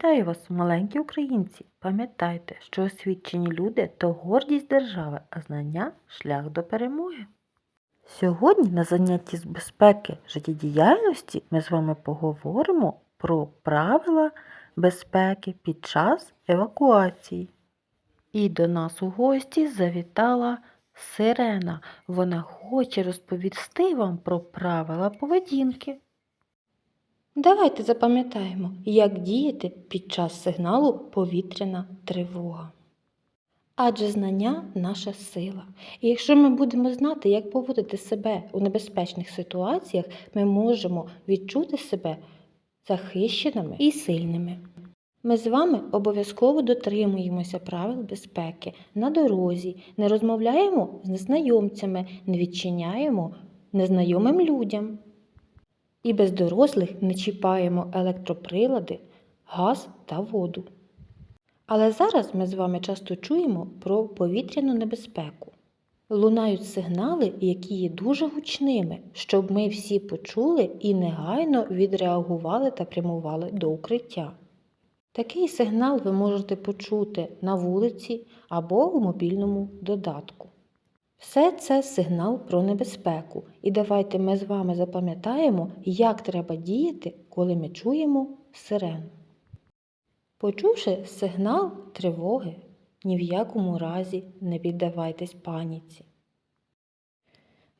Вітаю вас, маленькі українці! Пам'ятайте, що освічені люди то гордість держави, а знання шлях до перемоги. Сьогодні на занятті з безпеки життєдіяльності ми з вами поговоримо про правила безпеки під час евакуації. І до нас у гості завітала Сирена. Вона хоче розповісти вам про правила поведінки. Давайте запам'ятаємо, як діяти під час сигналу повітряна тривога. Адже знання наша сила. І якщо ми будемо знати, як поводити себе у небезпечних ситуаціях, ми можемо відчути себе захищеними і сильними. Ми з вами обов'язково дотримуємося правил безпеки на дорозі, не розмовляємо з незнайомцями, не відчиняємо незнайомим людям. І без дорослих не чіпаємо електроприлади, газ та воду. Але зараз ми з вами часто чуємо про повітряну небезпеку. Лунають сигнали, які є дуже гучними, щоб ми всі почули і негайно відреагували та прямували до укриття. Такий сигнал ви можете почути на вулиці або у мобільному додатку. Все це сигнал про небезпеку. І давайте ми з вами запам'ятаємо, як треба діяти, коли ми чуємо сирену. Почувши сигнал тривоги, ні в якому разі не піддавайтесь паніці.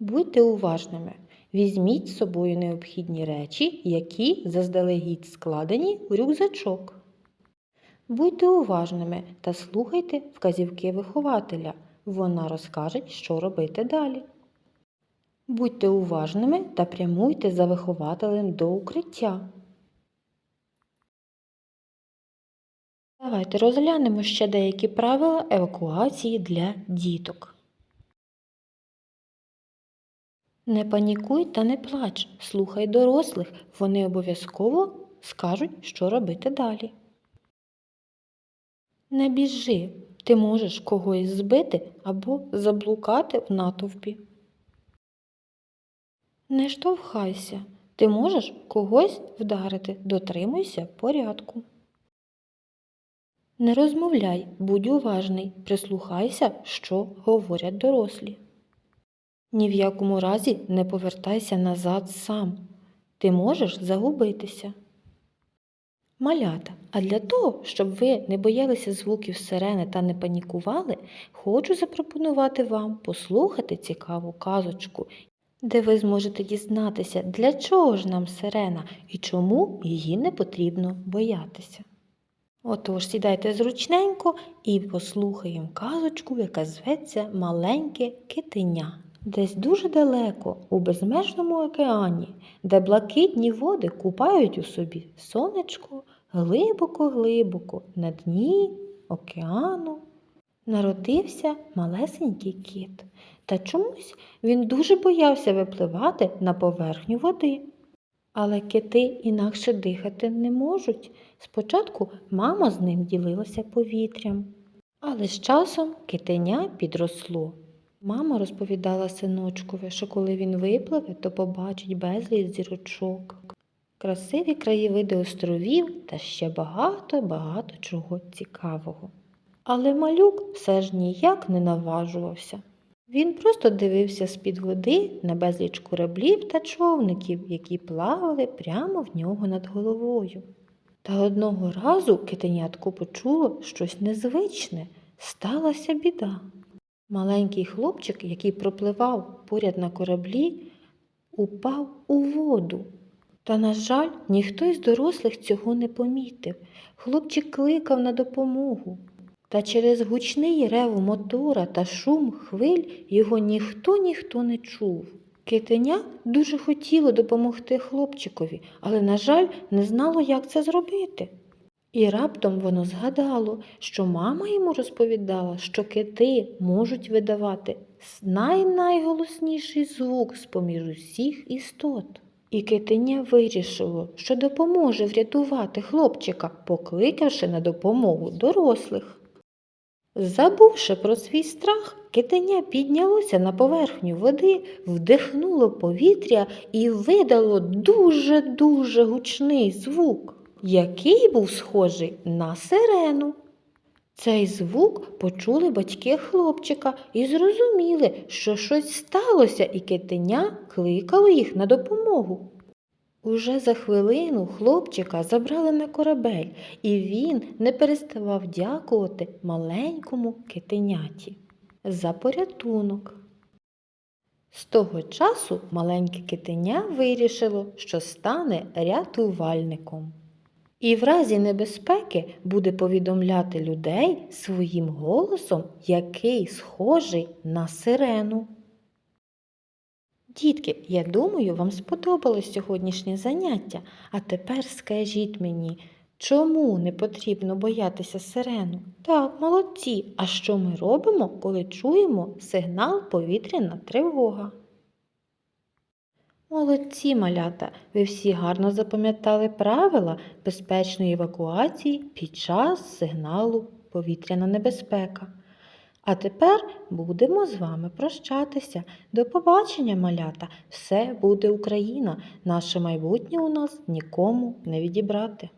Будьте уважними, візьміть з собою необхідні речі, які заздалегідь складені в рюкзачок. Будьте уважними та слухайте вказівки вихователя. Вона розкаже, що робити далі. Будьте уважними та прямуйте за вихователем до укриття. Давайте розглянемо ще деякі правила евакуації для діток. Не панікуй та не плач, слухай дорослих, вони обов'язково скажуть, що робити далі. Не біжи, ти можеш когось збити або заблукати в натовпі. Не штовхайся, ти можеш когось вдарити, дотримуйся порядку. Не розмовляй, будь уважний, прислухайся, що говорять дорослі. Ні в якому разі не повертайся назад сам. Ти можеш загубитися. Малята, а для того, щоб ви не боялися звуків сирени та не панікували, хочу запропонувати вам послухати цікаву казочку, де ви зможете дізнатися, для чого ж нам сирена і чому її не потрібно боятися. Отож, сідайте зручненько і послухаємо казочку, яка зветься Маленьке китеня. Десь дуже далеко, у безмежному океані, де блакитні води купають у собі сонечко, глибоко-глибоко на дні океану, народився малесенький кіт. Та чомусь він дуже боявся випливати на поверхню води. Але кити інакше дихати не можуть. Спочатку мама з ним ділилася повітрям. Але з часом китеня підросло. Мама розповідала синочкові, що коли він випливе, то побачить безліч зірочок, красиві краєвиди островів та ще багато-багато чого цікавого. Але малюк все ж ніяк не наважувався. Він просто дивився з-під води на безліч кораблів та човників, які плавали прямо в нього над головою. Та одного разу китенятко почуло щось незвичне, сталася біда. Маленький хлопчик, який пропливав поряд на кораблі, упав у воду. Та, на жаль, ніхто із дорослих цього не помітив. Хлопчик кликав на допомогу. Та через гучний рев мотора та шум хвиль його ніхто ніхто не чув. Китеня дуже хотіло допомогти хлопчикові, але, на жаль, не знало, як це зробити. І раптом воно згадало, що мама йому розповідала, що кити можуть видавати най-найголосніший звук з-поміж усіх істот. І китеня вирішило, що допоможе врятувати хлопчика, покликавши на допомогу дорослих. Забувши про свій страх, китеня піднялося на поверхню води, вдихнуло повітря і видало дуже-дуже гучний звук. який був схожий на сирену. Цей звук почули батьки хлопчика і зрозуміли, що щось сталося, і китеня кликало їх на допомогу. Уже за хвилину хлопчика забрали на корабель, і він не переставав дякувати маленькому китеняті за порятунок. З того часу маленьке китеня вирішило, що стане рятувальником. І в разі небезпеки буде повідомляти людей своїм голосом, який схожий на сирену. Дітки, я думаю, вам сподобалось сьогоднішнє заняття. А тепер скажіть мені, чому не потрібно боятися сирену? Так, молодці. А що ми робимо, коли чуємо сигнал повітряна тривога? Молодці, малята, ви всі гарно запам'ятали правила безпечної евакуації під час сигналу повітряна небезпека. А тепер будемо з вами прощатися. До побачення, малята! Все буде Україна. Наше майбутнє у нас нікому не відібрати.